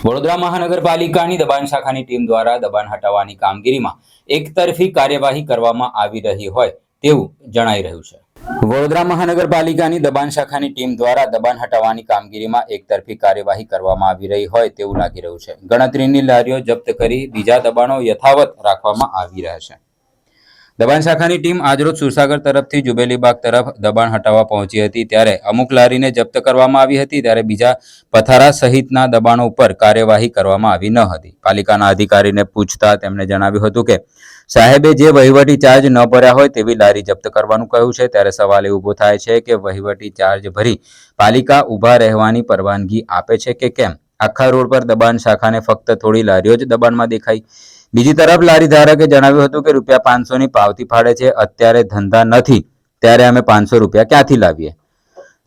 વડોદરા મહાનગરપાલિકાની દબાણ શાખાની ટીમ દ્વારા દબાણ હટાવવાની કામગીરીમાં એકતરફી કાર્યવાહી કરવામાં આવી રહી હોય તેવું જણાઈ રહ્યું છે. વડોદરા મહાનગરપાલિકાની દબાણ શાખાની ટીમ દ્વારા દબાણ હટાવવાની કામગીરીમાં એકતરફી કાર્યવાહી કરવામાં આવી રહી હોય તેવું લાગી રહ્યું છે. ગણતરીની લારીઓ જપ્ત કરી બીજા દબાણો યથાવત રાખવામાં આવી રહ્યા છે. દબાણ શાખાની ટીમ આજરોજ સુરસાગર તરફથી જુબેલીબાગ તરફ દબાણ હટાવવા પહોંચી હતી ત્યારે અમુક લારીને જપ્ત કરવામાં આવી હતી ત્યારે બીજા પથારા સહિતના દબાણો ઉપર કાર્યવાહી કરવામાં આવી ન હતી. પાલિકાના અધિકારીને પૂછતા તેમણે જણાવ્યું હતું કે, સાહેબે જે વહીવટી ચાર્જ ન ભર્યા હોય તેવી લારી જપ્ત કરવાનું કહ્યું છે. ત્યારે સવાલ એ ઊભો થાય છે કે વહીવટી ચાર્જ ભરી પાલિકા ઊભા રહેવાની પરવાનગી આપે છે કે કેમ? આખા રોડ પર દબાણ શાખાને ફક્ત થોડી લારીઓ જ દબાણમાં દેખાઈ બીજી તરફ લારી ધારકે જણાવ્યું હતું કે રૂપિયા પાંચસોની પાવતી ફાડે છે, અત્યારે ધંધા નથી, ત્યારે અમે પાંચસો રૂપિયા ક્યાંથી લાવીએ?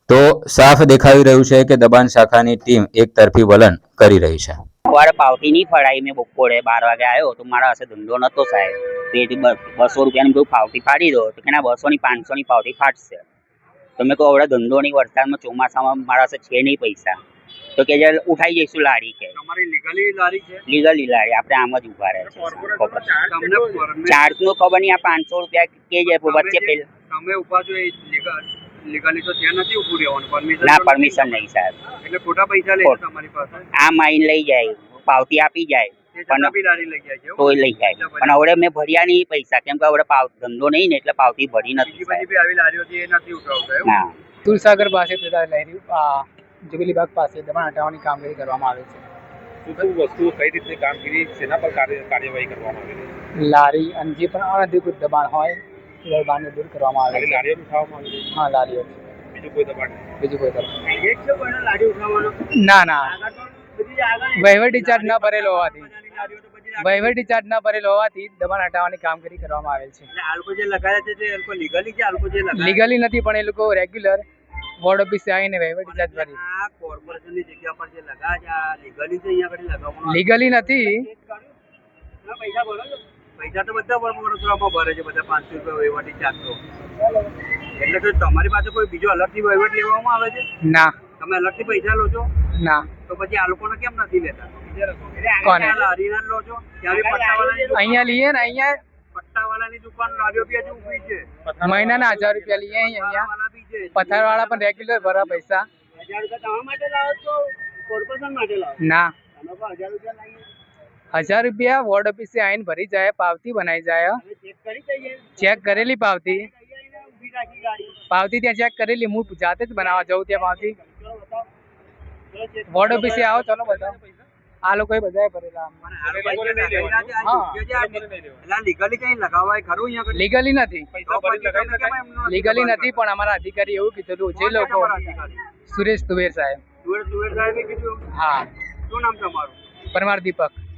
તો સાફ દેખાઈ રહ્યું છે કે દબાણ શાખાની ટીમ એક તરફી વલણ કરી રહી છે. સવારે પાવતી નહીં ફળાઈ મેં બપોરે બાર વાગે આવ્યો તો મારા પાસે ધંધો નતો સાહેબ. તો એ બ- બસો રૂપિયાની બધું પાવતી ફાડી દો, તો કે ના, બસોની પાંચસોની પાવતી ફાટશે. તમે કહો, હવે ધંધો નહીં વરસાદમાં ચોમાસામાં મારા પાસે છે નહીં પૈસા. તો કે ઉઠાઈ જઈશું લારી કે લીગલી લારી છે? લીગલી લારી આપણે આમ જ ઊભા રહે ચાર્જનું ખબર નહીં આ પાંચસો રૂપિયા કે છે વચ્ચે તમે તમે ઊભા છો લીગલી તો ત્યાં નથી ઉભું રહેવાનું પરમિશન ના પરમિશન નહીં સાહેબ. એટલે ખોટા પૈસા લે તમારી પાસે. આ માઈન લઈ જાય પાવતી આપી જાય લઈ જાય તોય લઈ જાય. પણ હવે મેં ભર્યા નહીં પૈસા કેમ કે હવે પાવ ધંધો નહીં ને એટલે પાવતી ભરી નથી આવી લારીઓ ઉઠાવતા? તુલસાગર પાસે લહેરી આ જુબેલીબાગ પાસે દબાણ હટાવવાની કામગીરી કરવામાં આવે છે. શું શું વસ્તુઓ કઈ રીતની કામગીરી શેના પર કાર્યવાહી કરવામાં આવે લારી અને જે પણ અનધિકૃત દબાણ હોય એ દબાણને દૂર કરવામાં આવે છે. લારીઓ ઉઠાવવામાં આવી હા લારીઓ. બીજું કોઈ દબાણ? બીજું કોઈ દબાણ. લારી ઉઠાવવાનો? ના ના. વહીવટી ચાર્જ ન ભરેલો હોવાથી. વહીવટી ચાર્જ ના ભરેલો હોવાથી દબાણ હટાવવાની કામગીરી કરવામાં આવેલ છે. લીગલી નથી પણ એ લોકો રેગ્યુલર વોર્ડ ઓફિસે આવીને વહીવટી જાત ભરી કોર્પોરેશનની જગ્યા પર જે લગા છે આ લીગલી છે અહીંયા આગળ લગાવવાનું લીગલી નથી. પૈસા ભરો પૈસા તો બધા વડોદરામાં ભરે છે બધા પાંચસો રૂપિયા વહીવટી ચારસો એટલે તો તમારી પાસે કોઈ બીજો અલગથી વહીવટ લેવામાં આવે છે? ના. તમે અલગથી પૈસા લો છો? ના. તો પછી આ લોકોને કેમ નથી લેતા? કોને? આ લો છો ત્યાં બી પટ્ટાવાળાની દુકાન- અહીંયા લઈએ ને અહીંયા પટ્ટાવાળાની દુકાન લારીઓ બી હજુ ઊભી છે. મહિનાના હજાર રૂપિયા લઈએ અહીંયા. પટ્ટાવાળા બી છે. પથારવાળા પણ રેગ્યુલર ભરા પૈસા. હજાર રૂપિયા તમારા માટે લાવો છો? કોર્પોરેશન માટે લાવો? ના. તમે પણ હજાર રૂપિયા લાવીએ હજાર રૂપિયા વોર્ડ ઓફિસે આવીને ભરી જાય પાવતી બનાવી જાય. અમે ચેક કરી દઈએ. ચેક કરેલી પાવતી. કઈ આવીને ઊભી રાખી ગાડી. પાવતી ત્યાં ચેક કરેલી હું જાતે જ બનાવવા જઉં ત્યાં પાવતી. ચલો બતાવો. ચલો check વોર્ડ ઓફિસે આવો ચલો બતાવો. આ લોકો બધાએ ભરેલા? લીગલી નથી. લીગલી નથી પણ અમારા અધિકારી એવું કીધેલું જે લોકો સુરેશ તુવેર સાહેબ. સુરેશ સુરેશ સાહેબે કીધું? હા. શું નામ તમારું? પરમાર દીપક.